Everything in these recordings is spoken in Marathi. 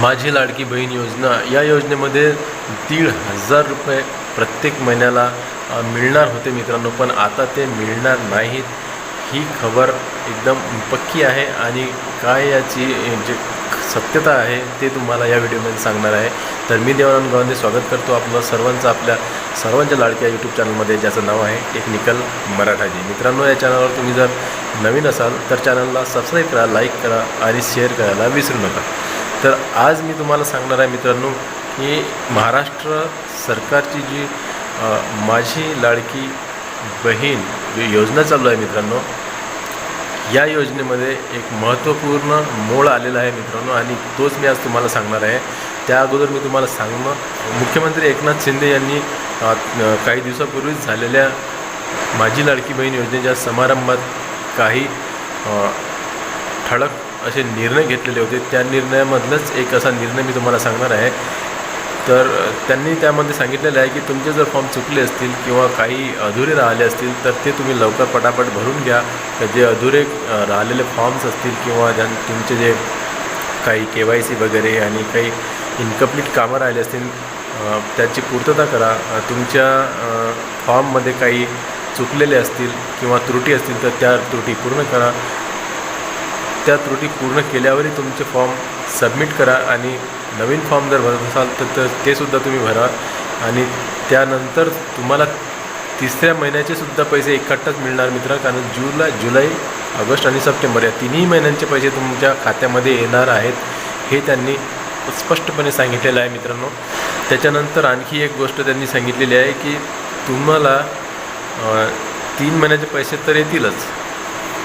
माझी लाडकी बहीण योजना या योजनेमध्ये दीड हजार रुपये प्रत्येक महिन्याला मिळणार होते मित्रांनो पण आता ते मिळणार नाहीत. ही खबर एकदम पक्की आहे आणि काय याची जे सत्यता आहे ते तुम्हाला या व्हिडिओमध्ये सांगणार आहे. तर मी देवानंद गावंदे स्वागत करतो आपलं सर्वांचं आपल्या सर्वांच्या लाडक्या यूट्यूब चॅनलमध्ये ज्याचं नाव आहे टेक्निकल मराठाजी. मित्रांनो या चॅनलवर तुम्ही जर नवीन असाल तर चॅनलला सबस्क्राईब करा लाईक करा आणि शेअर करायला विसरू नका. तर आज मी तुम्हाला सांगणार आहे मित्रांनो की महाराष्ट्र सरकारची जी माझी लाडकी बहीण जी योजना चालू आहे मित्रांनो या योजनेमध्ये एक महत्त्वपूर्ण मोड आलेला आहे मित्रांनो आणि तोच मी आज तुम्हाला सांगणार आहे. त्या अगोदर मी तुम्हाला सांगणं मुख्यमंत्री एकनाथ शिंदे यांनी काही दिवसापूर्वीच झालेल्या माझी लाडकी बहीण योजनेच्या समारंभात काही ठळक असे निर्णय घेतलेले होते. त्या निर्णयामधलंच एक असा निर्णय मी तुम्हाला सांगणार आहे. तर त्यांनी त्यामध्ये सांगितलेलं आहे की तुमचे जर फॉर्म चुकले असतील किंवा काही अधुरे राहिले असतील तर ते तुम्ही लवकर पटापट भरून घ्या. तर जे अधुरे राहिलेले फॉर्म्स असतील किंवा ज्यां तुमचे जे काही के वाय सी वगैरे आणि काही इनकम्प्लीट कामं राहिले असतील त्याची पूर्तता करा. तुमच्या फॉर्ममध्ये काही चुकलेले असतील किंवा त्रुटी असतील तर त्या त्रुटी पूर्ण करा. त्या त्रुटी पूर्ण केल्यावरही तुमचे फॉर्म सबमिट करा आणि नवीन फॉर्म जर भरत असाल तर तर ते सुद्धा तुम्ही भरा. आणि त्यानंतर तुम्हाला तिसऱ्या महिन्याचे सुद्धा पैसे एकट्ठाच मिळणार मित्र कारण जुलै जुलै ऑगस्ट आणि सप्टेंबर या तिन्ही महिन्यांचे पैसे तुमच्या खात्यामध्ये येणार आहेत. हे त्यांनी स्पष्टपणे सांगितलेलं आहे मित्रांनो. त्याच्यानंतर आणखी एक गोष्ट त्यांनी सांगितलेली आहे की तुम्हाला तीन महिन्याचे पैसे तर येतीलच.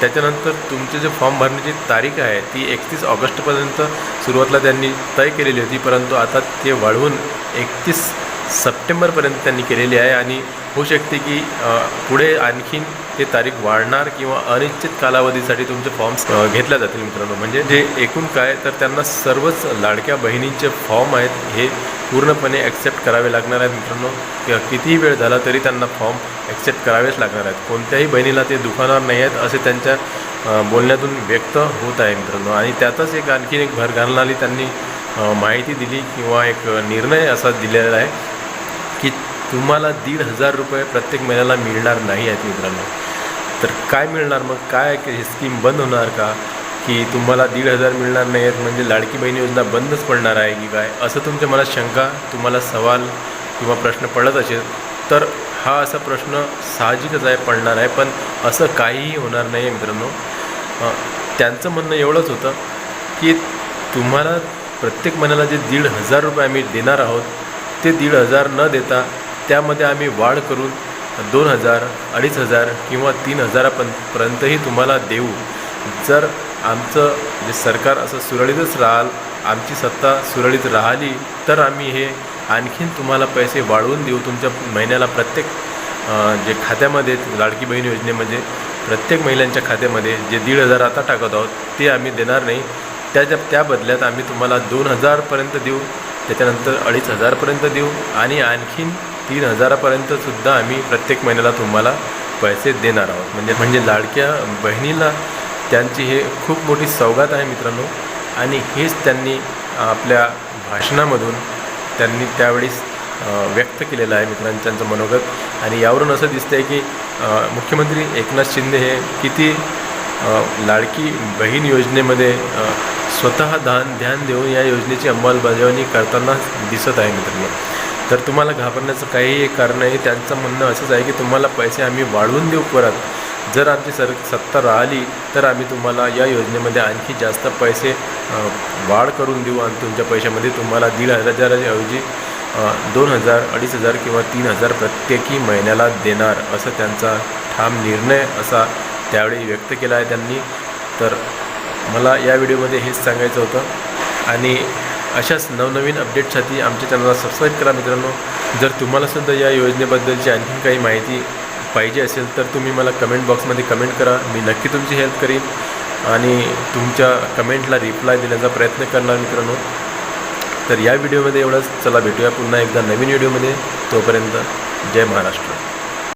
त्याच्यानंतर तुमचे जे फॉर्म भरण्याची तारीख आहे ती एकतीस ऑगस्टपर्यंत सुरुवातीला त्यांनी तय केलेली होती परंतु आता ते वाढवून एकतीस सप्टेंबरपर्यंत त्यांनी केलेली आहे आणि होऊ शकते की पुढे आणखीन ते तारीख वाढणार किंवा अनिश्चित कालावधीसाठी तुमचे फॉर्म्स घेतल्या जातील मित्रांनो. म्हणजे जे एकूण काय तर त्यांना सर्वच लाडक्या बहिणींचे फॉर्म आहेत हे पूर्णपणे ॲक्सेप्ट करावे लागणार आहेत मित्रांनो. कितीही वेळ झाला तरी त्यांना फॉर्म ॲक्सेप्ट करावेच लागणार आहेत. कोणत्याही बहिणीला ते दुखावणार नाही आहेत असे त्यांच्या बोलण्यातून व्यक्त होत आहे मित्रांनो. आणि त्यातच एक आणखीन एक भर घालणारी त्यांनी माहिती दिली किंवा एक निर्णय असा दिलेला आहे की तुम्हाला दीड हजार रुपये प्रत्येक महिन्याला मिळणार नाही आहेत मित्रांनो. तर काय मिळणार मग? काय ही स्कीम बंद होणार का? की तुम्हाला दीड हजार मिळणार नाही आहेत म्हणजे लाडकी बहीण योजना बंदच पडणार आहे की काय? असं तुमच्या मनात शंका तुम्हाला सवाल किंवा प्रश्न पडत असेल तर हा असा प्रश्न साहजिकच आहे पडणार आहे. पण असं काहीही होणार नाही आहे मित्रांनो. त्यांचं म्हणणं एवढंच होतं की तुम्हाला प्रत्येक महिन्याला जे दीड हजार रुपये आम्ही देणार आहोत ते दीड हजार न देता त्यामध्ये आम्ही वाढ करून दोन हजार अडीच हजार किंवा तीन हजारापर्यंतही तुम्हाला देऊ. जर आमचं जे सरकार असं सुरळीतच राहाल आमची सत्ता सुरळीत राहिली तर आम्ही हे आणखीन तुम्हाला पैसे वाढवून देऊ. तुमच्या महिन्याला प्रत्येक जे खात्यामध्ये लाडकी बहीण योजनेमध्ये प्रत्येक महिलांच्या खात्यामध्ये जे दीड हजार आता टाकत आहोत ते आम्ही देणार नाही. त्याच्या त्या बदल्यात आम्ही तुम्हाला दोन हजारपर्यंत देऊ त्याच्यानंतर अडीच हजारपर्यंत देऊ आणि आणखीन तीन हजारापर्यंतसुद्धा आम्ही प्रत्येक महिन्याला तुम्हाला पैसे देणार आहोत. म्हणजे म्हणजे लाडक्या बहिणीला त्यांची हे खूप मोठी सौगात आहे मित्रांनो. आणि हेच त्यांनी आपल्या भाषणामधून त्यांनी त्यावेळेस व्यक्त केलेलं आहे मित्रांनो त्यांचं मनोगत. आणि यावरून असं दिसतं आहे की मुख्यमंत्री एकनाथ शिंदे हे किती लाडकी बहीण योजनेमध्ये स्वतः ध्यान ध्यान देऊन या योजनेची अंमलबजावणी करताना दिसत आहे मित्रांनो. तर तुम्हाला घाबरण्याचं काहीही एक कारण नाही. त्यांचं म्हणणं असंच आहे की तुम्हाला पैसे आम्ही वाढवून देऊ परत. जर आमची सर सत्ता राहिली तर आम्ही तुम्हाला या योजनेमध्ये आणखी जास्त पैसे वाढ करून देऊ आणि तुमच्या पैशामध्ये तुम्हाला दीड हजाराच्या ऐवजी दोन हजार अडीच हजार किंवा तीन हजार प्रत्येकी महिन्याला देणार असं त्यांचा ठाम निर्णय असा त्यावेळी व्यक्त केला आहे त्यांनी. तर मला या व्हिडिओमध्ये हेच सांगायचं होतं. आणि अशाच नवनवीन अपडेटसाठी आमच्या चॅनलला सबस्क्राईब करा मित्रांनो. जर तुम्हालासुद्धा या योजनेबद्दलची आणखी काही माहिती पाहिजे असेल तर तुम्ही मला कमेंट बॉक्समध्ये कमेंट करा. मी नक्की तुमची हेल्प करीन. आणि तुमच्या कमेंटला रिप्लाय देण्याचा प्रयत्न करणार मित्रांनो. तर या व्हिडिओमध्ये एवढंच. चला भेटूया पुन्हा एकदा नवीन व्हिडिओमध्ये तोपर्यंत जय महाराष्ट्र.